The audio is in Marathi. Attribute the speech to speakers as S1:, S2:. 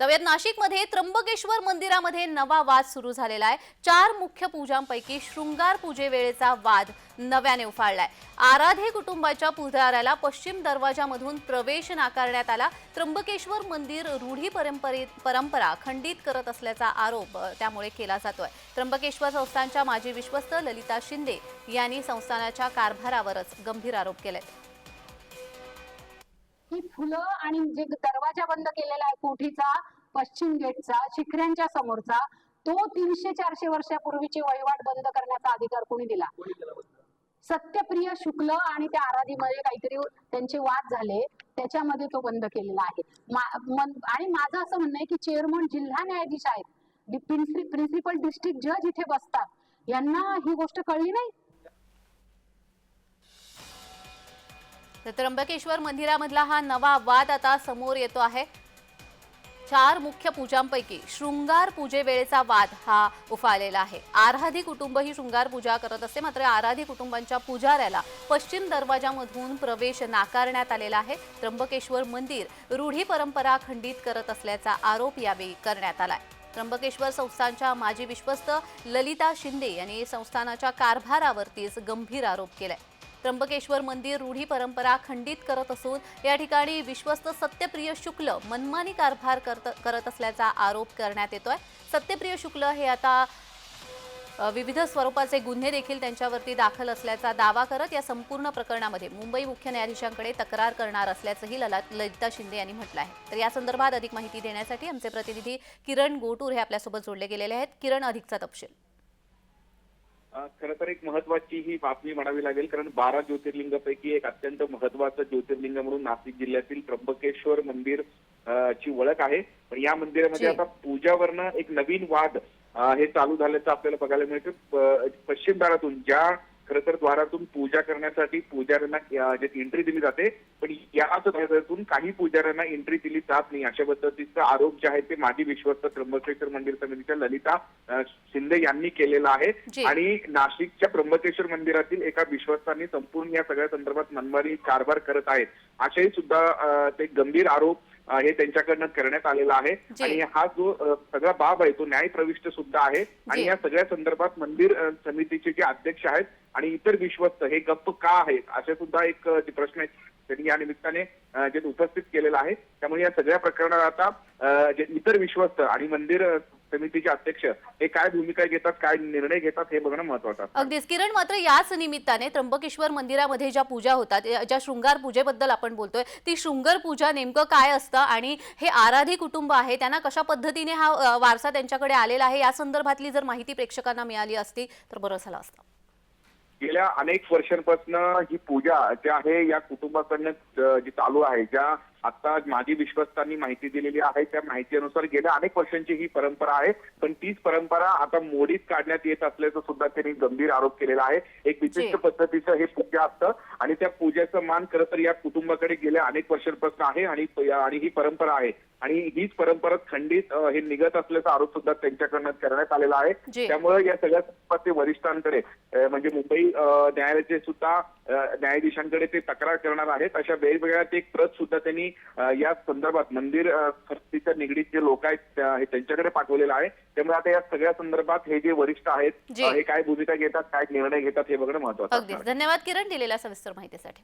S1: जाऊयात. नाशिकमध्ये त्र्यंबकेश्वर मंदिरामध्ये नवा वाद सुरू झालेला आहे. चार मुख्य पूजांपैकी शृंगार पूजेवेळेचा वाद नव्याने उफाळलाय. आराधे कुटुंबाच्या पुजाऱ्याला पश्चिम दरवाजामधून प्रवेश नाकारण्यात आला. त्र्यंबकेश्वर मंदिर रूढी परंपरे परंपरा खंडित करत असल्याचा आरोप त्यामुळे केला जातोय. त्र्यंबकेश्वर संस्थानच्या माजी विश्वस्त ललिता शिंदे यांनी संस्थानाच्या कारभारावरच गंभीर आरोप केले
S2: ही फुलं आणि जे दरवाजा बंद केलेला आहे कोठीचा पश्चिम गेटचा शिखऱ्यांच्या समोरचा तो तीनशे चारशे वर्षापूर्वीचे वहिवाट बंद करण्याचा अधिकार कोणी दिला? सत्यप्रिय शुक्ल आणि त्या आराधीमध्ये काहीतरी त्यांचे वाद झाले त्याच्यामध्ये तो बंद केलेला आहे. आणि माझं असं म्हणणं आहे की चेअरमन जिल्हा न्यायाधीश आहेत. प्रिन्सिपल डिस्ट्रिक्ट जज इथे बसतात. यांना ही गोष्ट कळली नाही?
S1: तर त्र्यंबकेश्वर मंदिरामधला हा नवा वाद आता समोर येतो आहे. चार मुख्य पूजांपैकी शृंगार पूजेवेळेचा वाद हा उफाळलेला आहे. आराधी कुटुंब ही शृंगार पूजा करत असते मात्र आराधी कुटुंबांच्या पुजाऱ्याला पश्चिम दरवाजामधून प्रवेश नाकारण्यात आलेला आहे. त्र्यंबकेश्वर मंदिर रूढी परंपरा खंडित करत असल्याचा आरोप यावेळी करण्यात आलाय. त्र्यंबकेश्वर संस्थानच्या माजी विश्वस्त ललिता शिंदे यांनी संस्थानाच्या कारभारावरतीच गंभीर आरोप केलाय. त्र्यंबकेश्वर मंदिर रूढी परंपरा खंडित करत असून या ठिकाणी विश्वस्त सत्यप्रिय शुक्ल मनमानी कारभार करत करत असल्याचा आरोप करण्यात येतोय. सत्यप्रिय शुक्ल हे आता विविध स्वरूपाचे गुन्हे देखील त्यांच्यावरती दाखल असल्याचा दावा करत या संपूर्ण प्रकरणामध्ये मुंबई मुख्य न्यायाधीशांकडे तक्रार करणार असल्याचंही लला ललिता शिंदे यांनी म्हटलं आहे. तर या संदर्भात अधिक माहिती देण्यासाठी आमचे प्रतिनिधी किरण गोटूर हे आपल्यासोबत जोडले गेलेले आहेत. किरण अधिकचा तपशील.
S3: खरं तर एक महत्वाची ही बातमी म्हणावी लागेल कारण बारा ज्योतिर्लिंगापैकी एक अत्यंत महत्वाचं ज्योतिर्लिंग म्हणून नाशिक जिल्ह्यातील त्र्यंबकेश्वर मंदिर ची ओळख आहे पण या मंदिरामध्ये. आता पूजावरनं एक नवीन वाद हे चालू झाल्याचं आपल्याला बघायला मिळतं पश्चिम दारातून ज्या खरं तर द्वारातून पूजा करण्यासाठी पुजाऱ्यांना एंट्री दिली जाते पण याच दारातून काही पुजाऱ्यांना एंट्री दिली जात नाही. अशा पद्धतीचा आरोप जे आहे ते माजी विश्वस्त त्र्यंबकेश्वर मंदिर समितीच्या ललिता शिंदे यांनी केलेला आहे. आणि नाशिकच्या त्र्यंबकेश्वर मंदिरातील एका विश्वस्तांनी संपूर्ण या सगळ्या संदर्भात मनमानी कारभार करत आहेत. असेही सुद्धा ते गंभीर आरोप हे त्यांच्याकडनं करण्यात आलेला आहे. आणि हा जो सगळा बाब आहे तो न्याय प्रविष्ट सुद्धा आहे आणि. या सगळ्या संदर्भात मंदिर समितीचे जे अध्यक्ष आहेत आणि इतर विश्वस्त हे गप्प का आहेत असे सुद्धा एक प्रश्न त्यांनी या निमित्ताने जे उपस्थित केलेला आहे त्यामुळे या सगळ्या प्रकरणात आता जे इतर विश्वस्त आणि मंदिर समितीचे अध्यक्ष हे काय भूमिका घेतात काय निर्णय घेतात हे बघणं महत्वाचं
S1: अगदीच. किरण मात्र याच निमित्ताने त्र्यंबकेश्वर मंदिरामध्ये ज्या पूजा होतात ज्या शृंगार पूजेबद्दल आपण बोलतोय ती शृंगार पूजा नेमकं काय असतं आणि हे आराधी कुटुंब आहे त्यांना कशा पद्धतीने हा वारसा त्यांच्याकडे आलेला आहे या संदर्भातली जर माहिती प्रेक्षकांना मिळाली असती तर बरं झालं असतं.
S3: गेल्या अनेक वर्षांपासून ही पूजा जी आहे या कुटुंबाकडनं जी चालू आहे ज्या आता माजी विश्वस्तांनी माहिती दिलेली आहे त्या माहितीनुसार गेल्या अनेक वर्षांची ही परंपरा आहे पण तीच परंपरा आता मोडीत काढण्यात येत असल्याचं सुद्धा त्यांनी गंभीर आरोप केलेला आहे एक विशिष्ट. पद्धतीचं हे पूजा असतं आणि त्या पूजेचं मान खरं तर या कुटुंबाकडे गेल्या अनेक वर्षांपासून आहे आणि ही परंपरा आहे आणि हीच परंपरा खंडित हे निघत असल्याचा आरोप सुद्धा त्यांच्याकडनं करण्यात आलेला आहे. त्यामुळे या सगळ्या संदर्भात ते वरिष्ठांकडे म्हणजे मुंबई न्यायालयाचे सुद्धा न्यायाधीशांकडे ते तक्रार करणार आहेत अशा वेगवेगळ्या ते एक प्रत सुद्धा त्यांनी या संदर्भात मंदिर समितीच्या निगडीत जे लोक आहेत हे त्यांच्याकडे पाठवलेलं आहे. त्यामुळे आता या सगळ्या संदर्भात हे जे वरिष्ठ आहेत हे काय भूमिका घेतात काय निर्णय घेतात हे बघणं महत्वाचं.
S1: धन्यवाद किरण दिलेल्या सविस्तर माहितीसाठी.